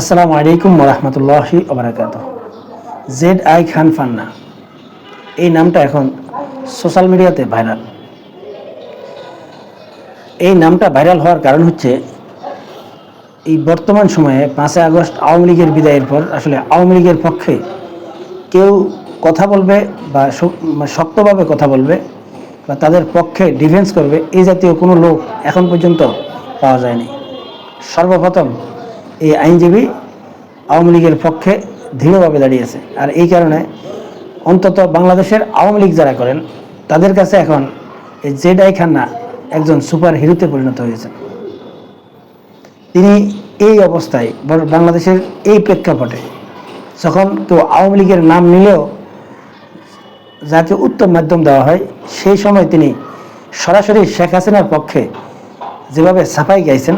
আসসালামু আলাইকুম রহমতুল্লাহি ওবরাকাত জেড আই খান ফান্না। এই নামটা এখন সোশ্যাল মিডিয়াতে ভাইরাল। এই নামটা ভাইরাল হওয়ার কারণ হচ্ছে, এই বর্তমান সময়ে পাঁচই আগস্ট আওয়ামী লীগের বিদায়ের পর আসলে আওয়ামী লীগের পক্ষে কেউ কথা বলবে বা মানে শক্তভাবে কথা বলবে বা তাদের পক্ষে ডিফেন্স করবে, এই জাতীয় কোনো লোক এখন পর্যন্ত পাওয়া যায়নি। সর্বপ্রথম এই আইনজীবী আওয়ামী লীগের পক্ষে দৃঢ়ভাবে দাঁড়িয়েছে। আর এই কারণে অন্তত বাংলাদেশের আওয়ামী লীগ যারা করেন, তাদের কাছে এখন এই জেড আই খান্না একজন সুপার হিরোতে পরিণত হয়েছেন তিনি এই অবস্থায় বাংলাদেশের এই প্রেক্ষাপটে যখন কেউ আওয়ামী লীগের নাম নিলেও যাকে উত্তম মাধ্যম দেওয়া হয়, সেই সময় তিনি সরাসরি শেখ হাসিনার পক্ষে যেভাবে সাফাই গাইছেন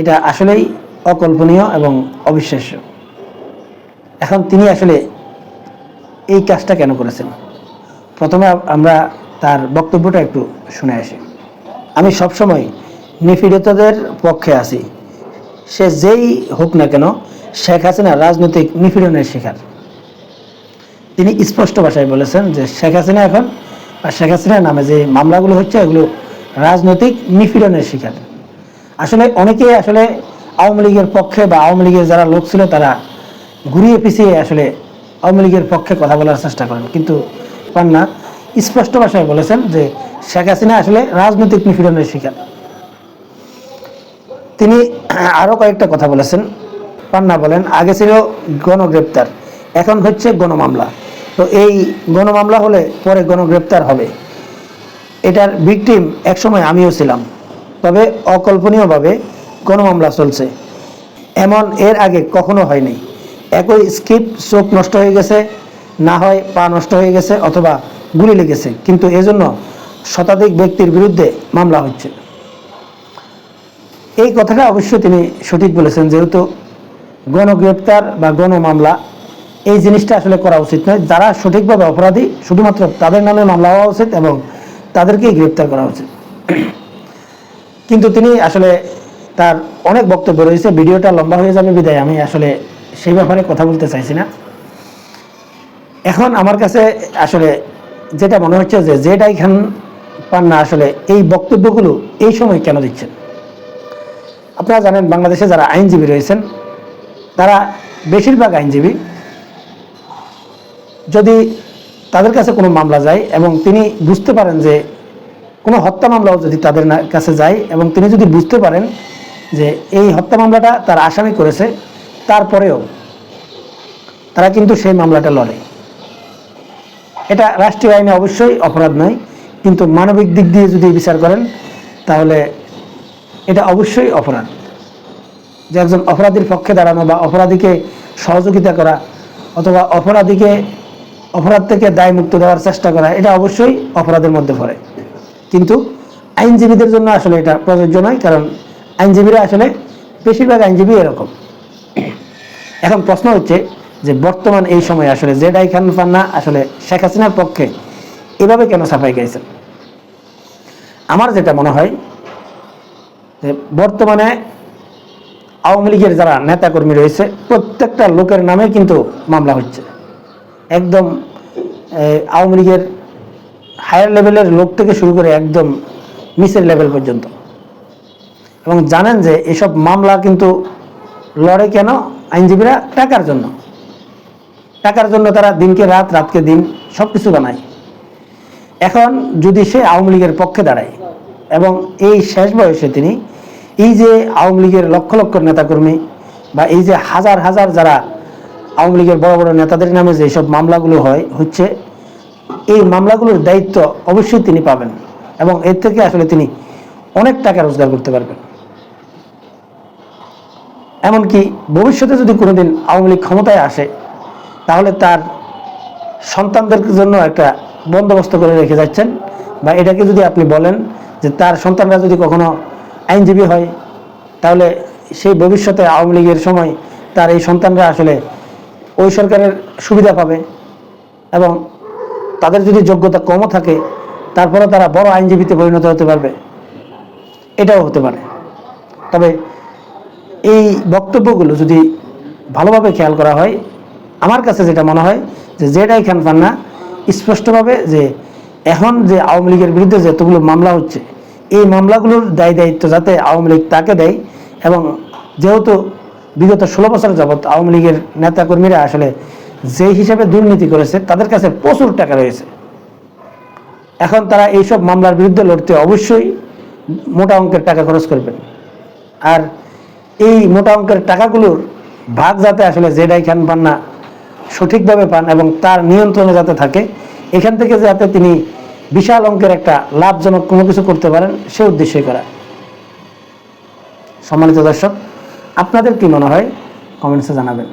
এটা আসলেই অকল্পনীয় এবং অবিশ্বাস্য। এখন তিনি আসলে এই কাজটা কেন করেছেন? প্রথমে আমরা তার বক্তব্যটা একটু শুনে আসি। আমি সবসময় নিপীড়িতদের পক্ষে আছি। সে যেই হোক না কেন, শেখ হাসিনা রাজনৈতিক নিপীড়নের শিকার। তিনি স্পষ্ট ভাষায় বলেছেন যে শেখ হাসিনা এখন, বা শেখ হাসিনার নামে যে মামলাগুলো হচ্ছে, এগুলো রাজনৈতিক নিপীড়নের শিকার। আসলে অনেকেই আসলে আওয়ামী লীগের পক্ষে বা আওয়ামী লীগের যারা লোক ছিল, তারা ঘুরিয়ে পিছিয়ে আসলে আওয়ামী লীগের পক্ষে কথা বলার চেষ্টা করেন। কিন্তু পান্না স্পষ্ট ভাষায় বলেছেন যে শেখ হাসিনা আসলে রাজনৈতিক নিপীড়নের শিকার। তিনি আরও কয়েকটা কথা বলেছেন। পান্না বলেন, আগে ছিল গণগ্রেপ্তার, এখন হচ্ছে গণমামলা। তো এই গণমামলা হলে পরে গণগ্রেপ্তার হবে। এটার ভিকটিম একসময় আমিও ছিলাম। তবে অকল্পনীয়ভাবে গণমামলা চলছে। এমন এর আগে কখনো হয়নি। একই স্কিপ চোখ নষ্ট হয়ে গেছে, না হয় পা নষ্ট হয়ে গেছে অথবা গুলি লেগেছে, কিন্তু এজন্য শতাধিক ব্যক্তির বিরুদ্ধে মামলা হচ্ছে। এই কথাটা অবশ্যই তিনি সঠিক বলেছেন, যেহেতু গণগ্রেপ্তার বা গণমামলা, এই জিনিসটা আসলে করা উচিত নয়। যারা সঠিকভাবে অপরাধী, শুধুমাত্র তাদের নামে মামলা হওয়া উচিত এবং তাদেরকেই গ্রেপ্তার করা উচিত। কিন্তু তিনি আসলে তার অনেক বক্তব্য রয়েছে, ভিডিওটা লম্বা হয়ে যাবে বিদায়, আমি আসলে সেই ব্যাপারে কথা বলতে চাইছি না। এখন আমার কাছে আসলে যেটা মনে হচ্ছে যে জেডাই খান পান্না আসলে এই বক্তব্যগুলো এই সময় কেন দিচ্ছেন? আপনারা জানেন বাংলাদেশে যারা আইনজীবী রয়েছেন, তারা বেশিরভাগ আইনজীবী যদি তাদের কাছে কোনো মামলা যায় এবং তিনি বুঝতে পারেন যে কোনো হত্যা মামলাও যদি তাদের কাছে যায় এবং তিনি যদি বুঝতে পারেন যে এই হত্যা মামলাটা তার আসামি করেছে, তারপরেও তারা কিন্তু সেই মামলাটা লড়ে। এটা রাষ্ট্রীয় আইনে অবশ্যই অপরাধ নয়, কিন্তু মানবিক দিক দিয়ে যদি বিচার করেন, তাহলে এটা অবশ্যই অপরাধ। যে একজন অপরাধীর পক্ষে দাঁড়ানো বা অপরাধীকে সহযোগিতা করা অথবা অপরাধীকে অপরাধ থেকে দায় মুক্ত দেওয়ার চেষ্টা করা, এটা অবশ্যই অপরাধের মধ্যে পড়ে। কিন্তু আইনজীবীদের জন্য আসলে এটা প্রযোজ্য নয়, কারণ আইনজীবীরা আসলে বেশিরভাগ আইনজীবী এরকম। এখন প্রশ্ন হচ্ছে যে বর্তমান এই সময় আসলে জেড আই খান ফান্না আসলে শেখ হাসিনার পক্ষে এভাবে কেন সাফাই গাইছেন আমার যেটা মনে হয় যে বর্তমানে আওয়ামী লীগের যারা নেতাকর্মী রয়েছে, প্রত্যেকটা লোকের নামে কিন্তু মামলা হচ্ছে। একদম আওয়ামী লীগের হায়ার লেভেলের লোক থেকে শুরু করে একদম নিচের লেভেল পর্যন্ত। এবং জানেন যে এসব মামলা কিন্তু লড়ে কেন আইনজীবীরা? টাকার জন্য। টাকার জন্য তারা দিনকে রাত, রাতকে দিন সব কিছু বানায়। এখন যদি সে আওয়ামী লীগের পক্ষে দাঁড়ায়, এবং এই শেষ বয়সে তিনি এই যে আওয়ামী লীগের লক্ষ লক্ষ নেতাকর্মী বা এই যে হাজার হাজার যারা আওয়ামী লীগের বড় বড় নেতাদের নামে যে সব মামলাগুলো হয়, হচ্ছে এই মামলাগুলোর দায়িত্ব অবশ্যই তিনি পাবেন এবং এর থেকে আসলে তিনি অনেক টাকা রোজগার করতে পারবেন। এমনকি ভবিষ্যতে যদি কোনোদিন আওয়ামী লীগ ক্ষমতায় আসে, তাহলে তার সন্তানদের জন্য একটা বন্দোবস্ত করে রেখে যাচ্ছেন বা এটাকে যদি আপনি বলেন যে তার সন্তানরা যদি কখনো আইনজীবী হয়, তাহলে সেই ভবিষ্যতে আওয়ামী লীগের সময় তার এই সন্তানরা আসলে ওই সরকারের সুবিধা পাবে এবং তাদের যদি যোগ্যতা কমও থাকে তারপরে তারা বড় আইনজীবীতে পরিণত হতে পারবে। এটাও হতে পারে। তবে এই বক্তব্যগুলো যদি ভালোভাবে খেয়াল করা হয়, আমার কাছে যেটা মনে হয় যে যেটাই খান পান্না স্পষ্টভাবে যে এখন যে আওয়ামী লীগের বিরুদ্ধে যে এতগুলো মামলা হচ্ছে, এই মামলাগুলোর দায় দায়িত্ব যাতে আওয়ামী লীগ তাকে দেয় এবং যেহেতু বিগত ষোলো বছর যাবৎ আওয়ামী লীগের নেতাকর্মীরা আসলে যে হিসাবে দুর্নীতি করেছে, তাদের কাছে প্রচুর টাকা রয়েছে। এখন তারা এইসব মামলার বিরুদ্ধে লড়তে অবশ্যই মোটা অঙ্কের টাকা খরচ করবেন। আর এই মোটা অঙ্কের টাকাগুলোর ভাগ যাতে আসলে জেডাই খান পান না, সঠিকভাবে পান এবং তার নিয়ন্ত্রণে যাতে থাকে, এখান থেকে যাতে তিনি বিশাল অঙ্কের একটা লাভজনক কোনো কিছু করতে পারেন, সে উদ্দেশ্যে করা। সম্মানিত দর্শক, আপনাদের কি মনে হয়? কমেন্টসে জানাবেন।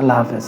আল্লাহ হাফেজ।